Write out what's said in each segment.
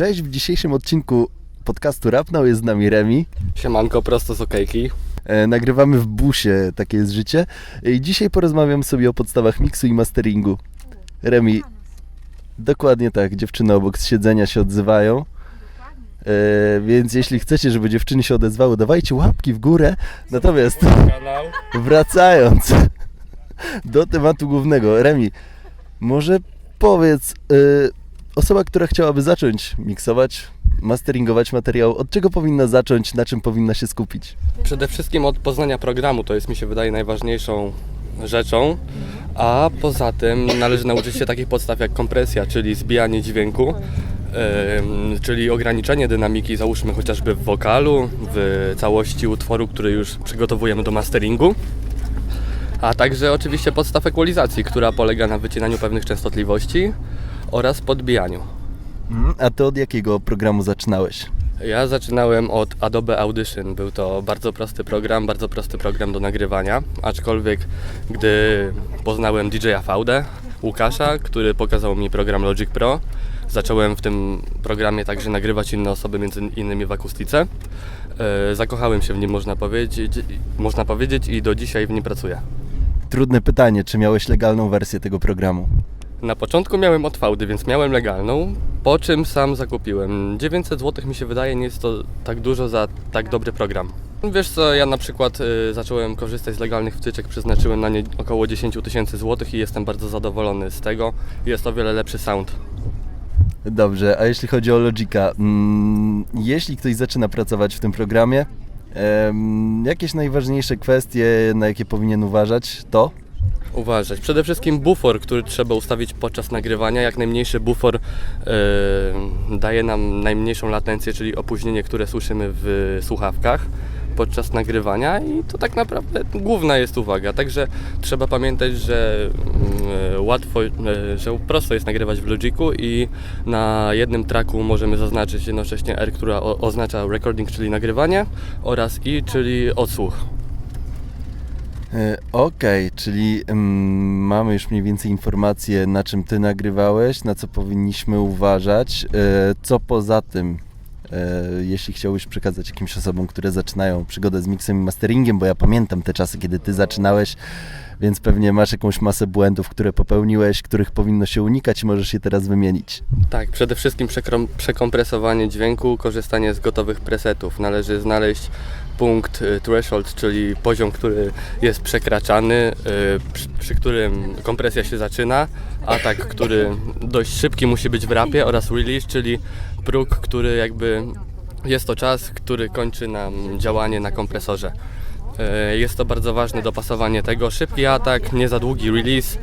Cześć, w dzisiejszym odcinku podcastu Rapnał jest z nami Remi. Siemanko, prosto z okejki. E, nagrywamy w busie, takie jest życie. I dzisiaj porozmawiam sobie o podstawach miksu i masteringu. Remi, dokładnie tak, dziewczyny obok z siedzenia się odzywają. E, więc jeśli chcecie, żeby dziewczyny się odezwały, dawajcie łapki w górę. Natomiast Kanał. wracając do tematu głównego, Remi, może powiedz, y, osoba, która chciałaby zacząć miksować, masteringować materiał, od czego powinna zacząć, na czym powinna się skupić? Przede wszystkim od poznania programu, to jest mi się wydaje najważniejszą rzeczą. A poza tym należy nauczyć się takich podstaw jak kompresja, czyli zbijanie dźwięku, em, czyli ograniczenie dynamiki, załóżmy chociażby w wokalu, w całości utworu, który już przygotowujemy do masteringu. A także oczywiście podstaw ekwalizacji, która polega na wycinaniu pewnych częstotliwości oraz podbijaniu. Mm, A ty od jakiego programu zaczynałeś? Ja zaczynałem od Adobe Audition. Był to bardzo prosty program, bardzo prosty program do nagrywania. Aczkolwiek, gdy poznałem DJ-a Faudę, Łukasza, który pokazał mi program Logic Pro, zacząłem w tym programie także nagrywać inne osoby, między innymi w akustyce. E, Zakochałem się w nim, można powiedzieć, można powiedzieć, i do dzisiaj w nim pracuję. Trudne pytanie, czy miałeś legalną wersję tego programu? Na początku miałem od więc miałem legalną, po czym sam zakupiłem. 900 zł mi się wydaje, nie jest to tak dużo za tak dobry program. Wiesz co, ja na przykład y, zacząłem korzystać z legalnych wtyczek, przeznaczyłem na nie około 10 tysięcy złotych i jestem bardzo zadowolony z tego. Jest o wiele lepszy sound. Dobrze, a jeśli chodzi o Logica, mm, jeśli ktoś zaczyna pracować w tym programie, em, jakieś najważniejsze kwestie, na jakie powinien uważać, to? Uważać. Przede wszystkim bufor, który trzeba ustawić podczas nagrywania. Jak najmniejszy bufor y, daje nam najmniejszą latencję, czyli opóźnienie, które słyszymy w słuchawkach podczas nagrywania i to tak naprawdę główna jest uwaga. Także trzeba pamiętać, że mm, łatwo, y, że prosto jest nagrywać w Logiku i na jednym tracku możemy zaznaczyć jednocześnie R, która oznacza recording, czyli nagrywanie oraz I, czyli odsłuch. E, Okej, czyli mm, mamy już mniej więcej informacje, na czym ty nagrywałeś, na co powinniśmy uważać. E, co poza tym, e, jeśli chciałbyś przekazać jakimś osobom, które zaczynają przygodę z miksem i masteringiem, bo ja pamiętam te czasy, kiedy ty zaczynałeś, więc pewnie masz jakąś masę błędów, które popełniłeś, których powinno się unikać i możesz je teraz wymienić. Tak, przede wszystkim przekompresowanie dźwięku, korzystanie z gotowych presetów. Należy znaleźć punkt y, threshold, czyli poziom, który jest przekraczany, y, przy, przy którym kompresja się zaczyna, atak, który dość szybki musi być w rapie oraz release, czyli próg, który jakby jest to czas, który kończy nam działanie na kompresorze. Y, Jest to bardzo ważne dopasowanie tego. Szybki atak, nie za długi release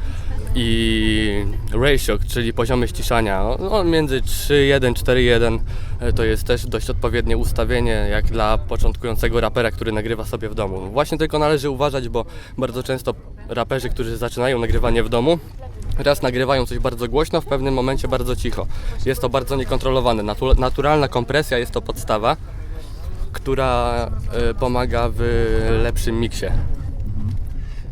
i ratio, czyli poziomy ściszania. No, między 3.1, 4.1 e, to jest też dość odpowiednie ustawienie jak dla początkującego rapera, który nagrywa sobie w domu. Właśnie tylko należy uważać, bo bardzo często raperzy, którzy zaczynają nagrywanie w domu, raz nagrywają coś bardzo głośno, w pewnym momencie bardzo cicho. Jest to bardzo niekontrolowane. Natu- naturalna kompresja jest to podstawa, która e, pomaga w lepszym miksie.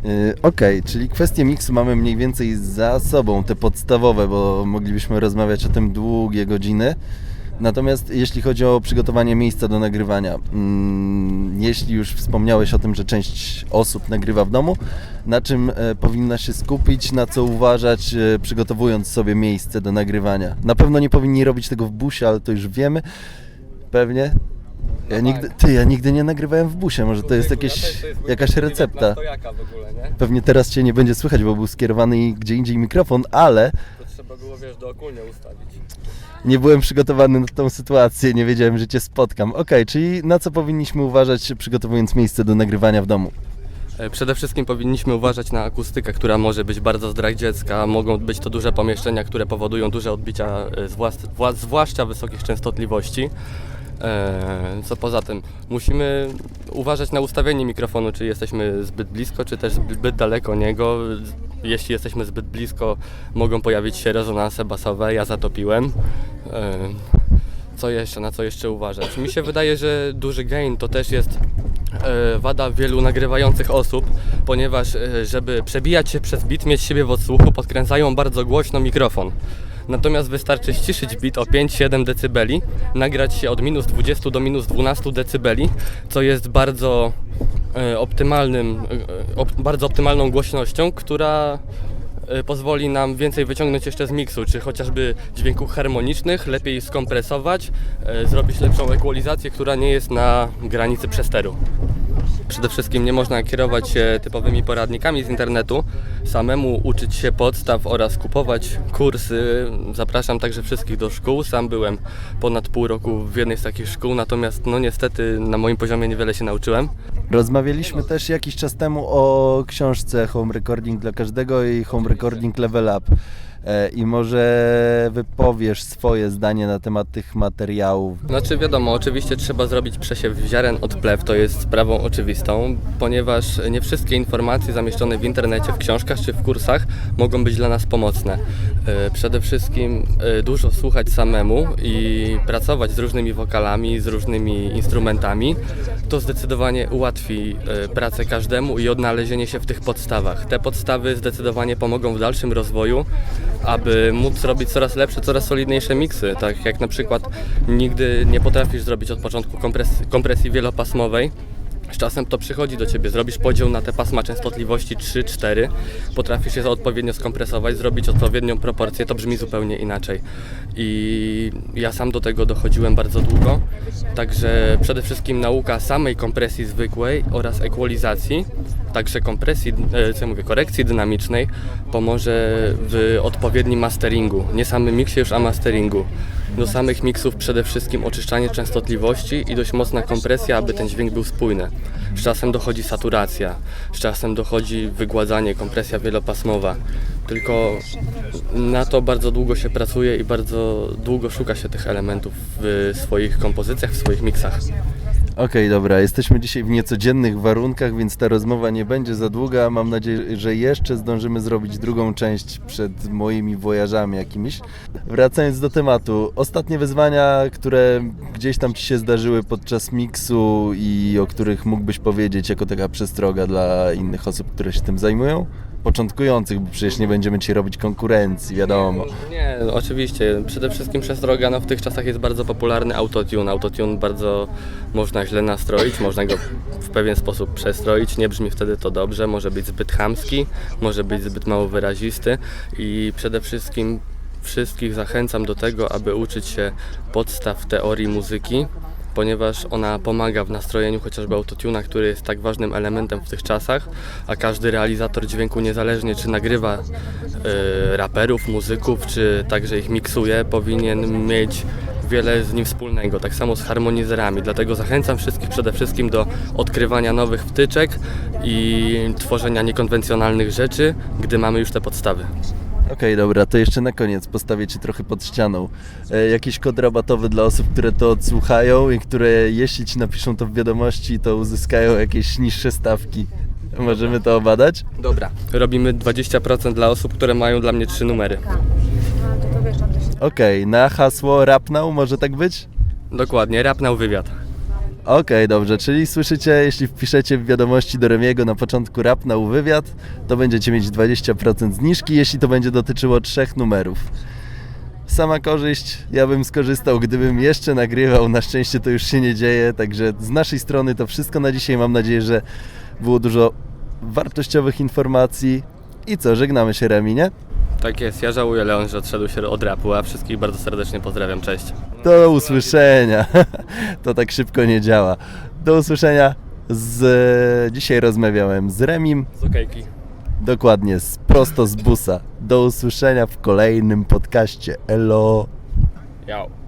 Yy, Okej, czyli kwestie miksu mamy mniej więcej za sobą, te podstawowe, bo moglibyśmy rozmawiać o tym długie godziny. Natomiast jeśli chodzi o przygotowanie miejsca do nagrywania, mm, jeśli już wspomniałeś o tym, że część osób nagrywa w domu, na czym e, powinna się skupić, na co uważać, e, przygotowując sobie miejsce do nagrywania? Na pewno nie powinni robić tego w busie, ale to już wiemy. Pewnie. Ja No nigdy, tak. ty, ja nigdy nie nagrywałem w busie, może to jest jakieś, jakaś recepta. w ogóle, nie? Pewnie teraz Cię nie będzie słychać, bo był skierowany gdzie indziej mikrofon, ale To trzeba było, wiesz, dookulnie ustawić. nie byłem przygotowany na tą sytuację, nie wiedziałem, że Cię spotkam. Okej, czyli na co powinniśmy uważać, przygotowując miejsce do nagrywania w domu? E, Przede wszystkim powinniśmy uważać na akustykę, która może być bardzo zdrajdziecka. Mogą być to duże pomieszczenia, które powodują duże odbicia, e, wła- zwłaszcza wysokich częstotliwości. E, Co poza tym, musimy uważać na ustawienie mikrofonu, czy jesteśmy zbyt blisko, czy też zbyt daleko niego. Jeśli jesteśmy zbyt blisko, mogą pojawić się rezonanse basowe. Ja zatopiłem. E, Co jeszcze, na co jeszcze uważać? Mi się wydaje, że duży gain to też jest e, wada wielu nagrywających osób, ponieważ e, żeby przebijać się przez bit, mieć siebie w odsłuchu, podkręcają bardzo głośno mikrofon. Natomiast wystarczy ściszyć bit o 5-7 dB, nagrać się od minus 20 do minus 12 dB, co jest bardzo e, optymalnym, e, op, bardzo optymalną głośnością, która e, pozwoli nam więcej wyciągnąć jeszcze z miksu, czy chociażby dźwięków harmonicznych, lepiej skompresować, zrobić lepszą ekwalizację, która nie jest na granicy przesteru. Przede wszystkim nie można kierować się typowymi poradnikami z internetu, samemu uczyć się podstaw oraz kupować kursy. Zapraszam także wszystkich do szkół. Sam byłem ponad pół roku w jednej z takich szkół, natomiast no niestety na moim poziomie niewiele się nauczyłem. Rozmawialiśmy też jakiś czas temu o książce Home Recording dla każdego i Home Recording Level Up. E, I może wypowiesz swoje zdanie na temat tych materiałów. Znaczy wiadomo, oczywiście trzeba zrobić przesiew ziaren od plew, to jest sprawą oczywistą, ponieważ nie wszystkie informacje zamieszczone w internecie, w książkach czy w kursach mogą być dla nas pomocne. E, Przede wszystkim e, dużo słuchać samemu i pracować z różnymi wokalami, z różnymi instrumentami, to zdecydowanie ułatwi e, pracę każdemu i odnalezienie się w tych podstawach. Te podstawy zdecydowanie pomogą w dalszym rozwoju, aby móc robić coraz lepsze, coraz solidniejsze miksy. Tak jak na przykład nigdy nie potrafisz zrobić od początku kompres- kompresji wielopasmowej. Z czasem to przychodzi do ciebie, zrobisz podział na te pasma częstotliwości 3-4, potrafisz je odpowiednio skompresować, zrobić odpowiednią proporcję, to brzmi zupełnie inaczej. I ja sam do tego dochodziłem bardzo długo, także przede wszystkim nauka samej kompresji zwykłej oraz ekwalizacji, także kompresji, e, co mówię, korekcji dynamicznej pomoże w odpowiednim masteringu, nie samym miksie już, a masteringu. Do samych miksów przede wszystkim oczyszczanie częstotliwości i dość mocna kompresja, aby ten dźwięk był spójny. Z czasem dochodzi saturacja, z czasem dochodzi wygładzanie, kompresja wielopasmowa. Tylko na to bardzo długo się pracuje i bardzo długo szuka się tych elementów w swoich kompozycjach, w swoich miksach. Okej, dobra, jesteśmy dzisiaj w niecodziennych warunkach, więc ta rozmowa nie będzie za długa. Mam nadzieję, że jeszcze zdążymy zrobić drugą część przed moimi wojażami jakimiś. Wracając do tematu, ostatnie wyzwania, które gdzieś tam Ci się zdarzyły podczas miksu i o których mógłbyś powiedzieć jako taka przestroga dla innych osób, które się tym zajmują? Początkujących, bo przecież nie będziemy Ci robić konkurencji, wiadomo. Nie, oczywiście. Przede wszystkim przestroga, no w tych czasach jest bardzo popularny autotune. Autotune bardzo można źle nastroić, można go w pewien sposób przestroić, nie brzmi wtedy to dobrze, może być zbyt chamski, może być zbyt mało wyrazisty i przede wszystkim wszystkich zachęcam do tego, aby uczyć się podstaw teorii muzyki, ponieważ ona pomaga w nastrojeniu chociażby autotuna, który jest tak ważnym elementem w tych czasach, a każdy realizator dźwięku, niezależnie czy nagrywa e, raperów, muzyków, czy także ich miksuje, powinien mieć wiele z nim wspólnego, tak samo z harmonizerami. Dlatego zachęcam wszystkich przede wszystkim do odkrywania nowych wtyczek i tworzenia niekonwencjonalnych rzeczy, gdy mamy już te podstawy. Okej, dobra, to jeszcze na koniec postawię Ci trochę pod ścianą. E, jakiś kod rabatowy dla osób, które to odsłuchają i które jeśli Ci napiszą to w wiadomości, to uzyskają jakieś niższe stawki. Możemy to obadać? Dobra. Robimy 20% dla osób, które mają dla mnie trzy numery. Okej, na hasło Rapnał może tak być? Dokładnie, rapnał wywiad. Okej, dobrze, czyli słyszycie, jeśli wpiszecie w wiadomości do Remiego na początku Rapnał wywiad, to będziecie mieć 20% zniżki, jeśli to będzie dotyczyło trzech numerów. Sama korzyść, ja bym skorzystał, gdybym jeszcze nagrywał. Na szczęście to już się nie dzieje, także z naszej strony to wszystko na dzisiaj. Mam nadzieję, że było dużo wartościowych informacji. I co, żegnamy się Remi, nie? Tak jest, ja żałuję Leon, że odszedł się od rapu, a wszystkich bardzo serdecznie pozdrawiam, cześć. Do usłyszenia. To tak szybko nie działa. Do usłyszenia. Z... Dzisiaj rozmawiałem z Remim, Z okejki. dokładnie z, prosto z busa. Do usłyszenia w kolejnym podcaście. Elo. Jao.